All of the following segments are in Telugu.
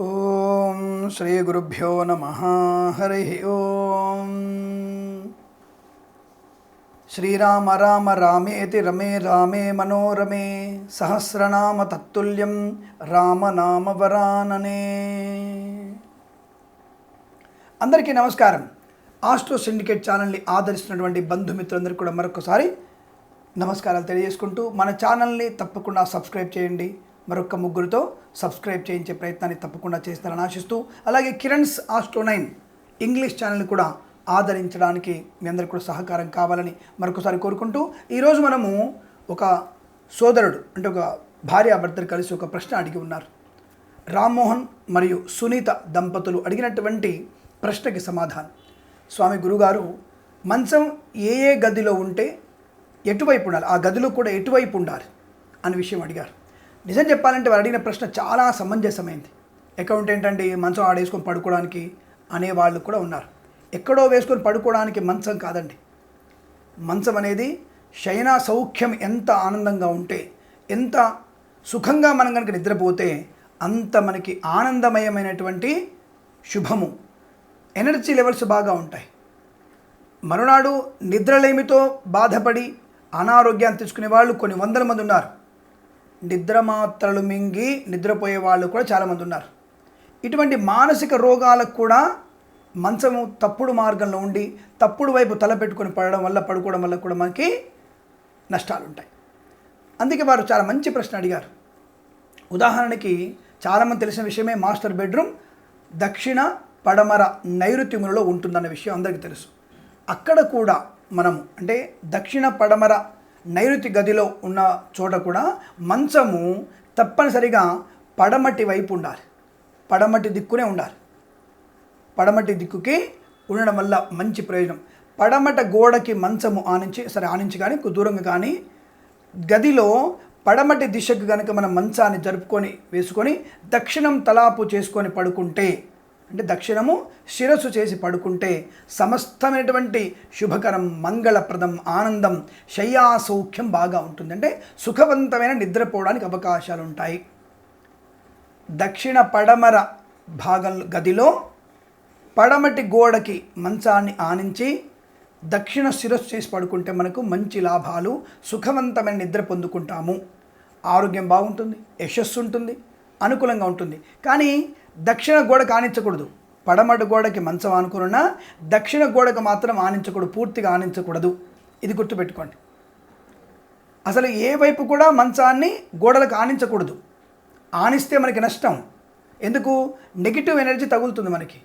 ఓం శ్రీ గురుభ్యో నమ. హరి ఓం. శ్రీరామ రామ రామేతి రమే రామే మనోరమే సహస్రనామ తత్తుల్యం రామనామ వరాననే. అందరికీ నమస్కారం. ఆస్ట్రో సిండికేట్ ఛానల్ని ఆదరిస్తున్నటువంటి బంధుమిత్రులందరికీ కూడా మరొకసారి నమస్కారాలు తెలియజేసుకుంటూ మన ఛానల్ని తప్పకుండా సబ్స్క్రైబ్ చేయండి. మరొక ముగ్గురితో సబ్స్క్రైబ్ చేయించే ప్రయత్నాన్ని తప్పకుండా చేస్తారని ఆశిస్తూ అలాగే కిరణ్స్ ఆస్ట్రో నైన్ ఇంగ్లీష్ ఛానల్ని కూడా ఆదరించడానికి మీ అందరికీ కూడా సహకారం కావాలని మరొకసారి కోరుకుంటూ ఈరోజు మనము ఒక సోదరుడు అంటే ఒక భార్యాభర్తలు కలిసి ఒక ప్రశ్న అడిగి ఉన్నారు. రామ్మోహన్ మరియు సునీత దంపతులు అడిగినటువంటి ప్రశ్నకి సమాధానం. స్వామి గురుగారు మంచం ఏ ఏ గదిలో ఉంటే ఎటువైపు ఉండాలి? ఆ గదిలో కూడా ఎటువైపు ఉండాలి? అనే విషయం అడిగారు. నిజం చెప్పాలంటే వారు అడిగిన ప్రశ్న చాలా సమంజసమైంది. అకౌంట్ ఏంటంటే మంచం ఆడేసుకొని పడుకోవడానికి అనే వాళ్ళు కూడా ఉన్నారు. ఎక్కడో వేసుకొని పడుకోవడానికి మంచం కాదండి. మంచం అనేది శయన సౌఖ్యం ఎంత ఆనందంగా ఉంటే ఎంత సుఖంగా మనం కనుక నిద్రపోతే అంత మనకి ఆనందమయమైనటువంటి శుభము. ఎనర్జీ లెవెల్స్ బాగా ఉంటాయి. మరునాడు నిద్రలేమితో బాధపడి అనారోగ్యాన్ని తెచ్చుకునే వాళ్ళు కొన్ని వందల మంది ఉన్నారు. నిద్ర మాత్రలు మింగి నిద్రపోయే వాళ్ళు కూడా చాలామంది ఉన్నారు. ఇటువంటి మానసిక రోగాలకు కూడా మంచము తప్పుడు మార్గంలో ఉండి తప్పుడు వైపు తల పెట్టుకొని పడడం వల్ల పడుకోవడం వల్ల కూడా మనకి నష్టాలు ఉంటాయి అందుకే వారు చాలా మంచి ప్రశ్న అడిగారు. ఉదాహరణకి చాలామంది తెలిసిన విషయమే మాస్టర్ బెడ్రూమ్ దక్షిణ పడమర నైరుత్యములలో ఉంటుందన్న విషయం అందరికీ తెలుసు. అక్కడ కూడా మనము అంటే దక్షిణ పడమర నైరుతి గదిలో ఉన్న చోట కూడా మంచము తప్పనిసరిగా పడమటి వైపు ఉండాలి. పడమటి దిక్కునే ఉండాలి. పడమటి దిక్కుకి ఉండడం వల్ల మంచి ప్రయోజనం. పడమట గోడకి మంచము ఆనించి సరే ఆనించి కానీ కొద్ది దూరంగా కానీ గదిలో పడమటి దిశకు కనుక మనం మంచాన్ని జరుపుకొని వేసుకొని దక్షిణం తలాపు చేసుకొని పడుకుంటే అంటే దక్షిణము శిరస్సు చేసి పడుకుంటే సమస్తమైనటువంటి శుభకరం మంగళప్రదం ఆనందం శయ్యా సౌఖ్యం బాగా ఉంటుంది. అంటే సుఖవంతమైన నిద్రపోవడానికి అవకాశాలు ఉంటాయి దక్షిణ పడమర భాగం గదిలో పడమటి గోడకి మంచాన్ని ఆనించి దక్షిణ శిరస్సు చేసి పడుకుంటే మనకు మంచి లాభాలు సుఖవంతమైన నిద్ర పొందుకుంటాము. ఆరోగ్యం బాగుంటుంది యశస్సు ఉంటుంది అనుకూలంగా ఉంటుంది. కానీ దక్షిణ గోడకు ఆనించకూడదు. పడమటి గోడకి మంచం ఆనుకున్నా దక్షిణ గోడకు మాత్రం ఆనించకూడదు పూర్తిగా ఆనించకూడదు. ఇది గుర్తుపెట్టుకోండి. అసలు ఏ వైపు కూడా మంచాన్ని గోడలకు ఆనించకూడదు. ఆనిస్తే మనకి నష్టం. ఎందుకు? నెగిటివ్ ఎనర్జీ తగులుతుంది మనకి.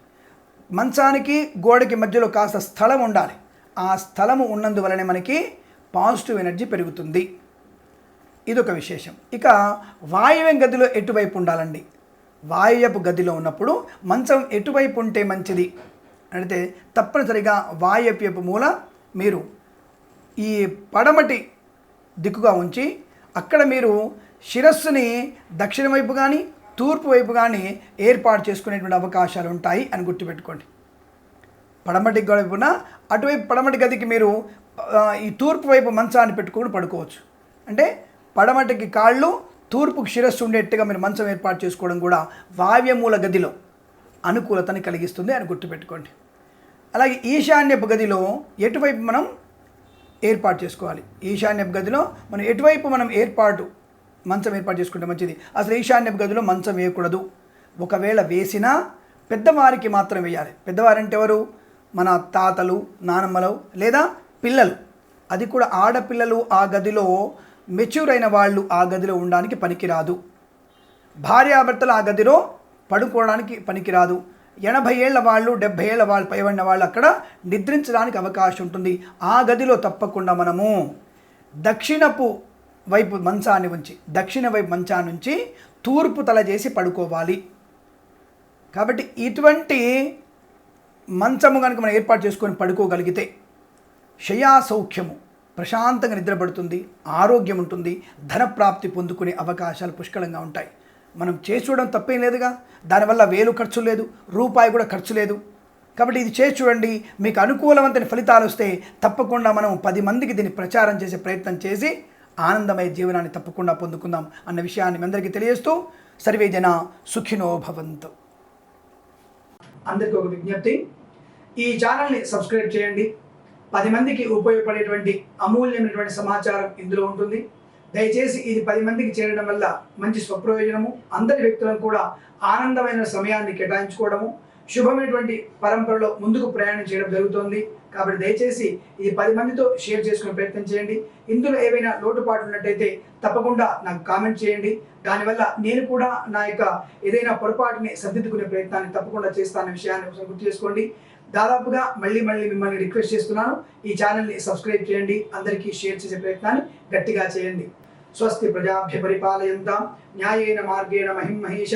మంచానికి గోడకి మధ్యలో కాస్త స్థలం ఉండాలి. ఆ స్థలము ఉన్నందువలనే మనకి పాజిటివ్ ఎనర్జీ పెరుగుతుంది. ఇదొక విశేషం. ఇక వాయువ్యం గదిలో ఎటువైపు ఉండాలండి? వాయువ్యపు గదిలో ఉన్నప్పుడు మంచం ఎటువైపు ఉంటే మంచిది? అంటే తప్పనిసరిగా వాయువ్యపు మూల మీరు ఈ పడమటి దిక్కుగా ఉంచి అక్కడ మీరు శిరస్సుని దక్షిణ వైపు కానీ తూర్పు వైపు కానీ ఏర్పాటు చేసుకునేటువంటి అవకాశాలు ఉంటాయి అని గుర్తుపెట్టుకోండి. పడమటి వైపున అటువైపు పడమటి గదికి మీరు ఈ తూర్పు వైపు మంచాన్ని పెట్టుకొని పడుకోవచ్చు. అంటే పడమటికి కాళ్ళు తూర్పుకు శిరస్సు ఉండేట్టుగా మీరు మంచం ఏర్పాటు చేసుకోవడం కూడా వావ్యమూల గదిలో అనుకూలతని కలిగిస్తుంది అని గుర్తుపెట్టుకోండి. అలాగే ఈశాన్యపు గదిలో ఎటువైపు మనం ఏర్పాటు చేసుకోవాలి? ఈశాన్యపు గదిలో మనం ఎటువైపు మనం ఏర్పాటు మంచం ఏర్పాటు చేసుకుంటే మంచిది? అసలు ఈశాన్యపు గదిలో మంచం వేయకూడదు. ఒకవేళ వేసినా పెద్దవారికి మాత్రం వేయాలి. పెద్దవారంటే ఎవరు? మన తాతలు నానమ్మలు లేదా పిల్లలు. అది కూడా ఆడపిల్లలు ఆ గదిలో మెచ్యూర్ అయిన వాళ్ళు ఆ గదిలో ఉండడానికి పనికిరాదు. భార్యాభర్తలు ఆ గదిలో పడుకోవడానికి పనికిరాదు. ఎనభై ఏళ్ళ వాళ్ళు డెబ్భై ఏళ్ళ వాళ్ళు పైబడిన వాళ్ళు అక్కడ నిద్రించడానికి అవకాశం ఉంటుంది. ఆ గదిలో తప్పకుండా మనము దక్షిణపు వైపు మంచాన్ని ఉంచి దక్షిణ వైపు మంచా నుంచి తూర్పు తల చేసి పడుకోవాలి. కాబట్టి ఇటువంటి మంచము కనుక మనం ఏర్పాటు చేసుకొని పడుకోగలిగితే శయా సౌఖ్యము. ప్రశాంతంగా నిద్రపడుతుంది ఆరోగ్యం ఉంటుంది ధనప్రాప్తి పొందుకునే అవకాశాలు పుష్కలంగా ఉంటాయి. మనం చేసి చూడడం తప్పేం లేదుగా? దానివల్ల వేలు ఖర్చు లేదు రూపాయి కూడా ఖర్చు లేదు. కాబట్టి ఇది చేసి చూడండి మీకు అనుకూలవంతని ఫలితాలు వస్తే తప్పకుండా మనం పది మందికి దీన్ని ప్రచారం చేసే ప్రయత్నం చేసి ఆనందమయ జీవనాన్ని తప్పకుండా పొందుకుందాం అన్న విషయాన్ని మీ అందరికీ తెలియజేస్తూ సర్వే జన సుఖినో భవంతు. అందరికీ ఒక విజ్ఞప్తి. ఈ ఛానల్ని సబ్స్క్రైబ్ చేయండి. పది మందికి ఉపయోగపడేటువంటి అమూల్యమైనటువంటి సమాచారం ఇందులో ఉంటుంది. దయచేసి ఇది పది మందికి చేరడం వల్ల మంచి స్వప్రయోజనము అందరి వ్యక్తులను కూడా ఆనందమైన సమయాన్ని కేటాయించుకోవడము శుభమైనటువంటి పరంపరలో ముందుకు ప్రయాణం చేయడం జరుగుతోంది. కాబట్టి దయచేసి ఇది పది మందితో షేర్ చేసుకునే ప్రయత్నం చేయండి. ఇందులో ఏవైనా లోటుపాట్లు ఉన్నట్టయితే తప్పకుండా నాకు కామెంట్ చేయండి. దానివల్ల నేను కూడా నా యొక్క ఏదైనా పొరపాటుని సర్దిద్దుకునే ప్రయత్నాన్ని తప్పకుండా చేస్తానే విషయాన్ని ఒకసారి గుర్తు చేసుకోండి. దాదాపుగా మళ్ళీ మళ్ళీ మిమ్మల్ని రిక్వెస్ట్ చేస్తున్నాను. ఈ ఛానల్ని సబ్స్క్రైబ్ చేయండి. అందరికీ షేర్ చేసే ప్రయత్నాన్ని గట్టిగా చేయండి. స్వస్తి ప్రజాభ్య పరిపాలయంతా. న్యాయేన మార్గేణ మహిం మహేష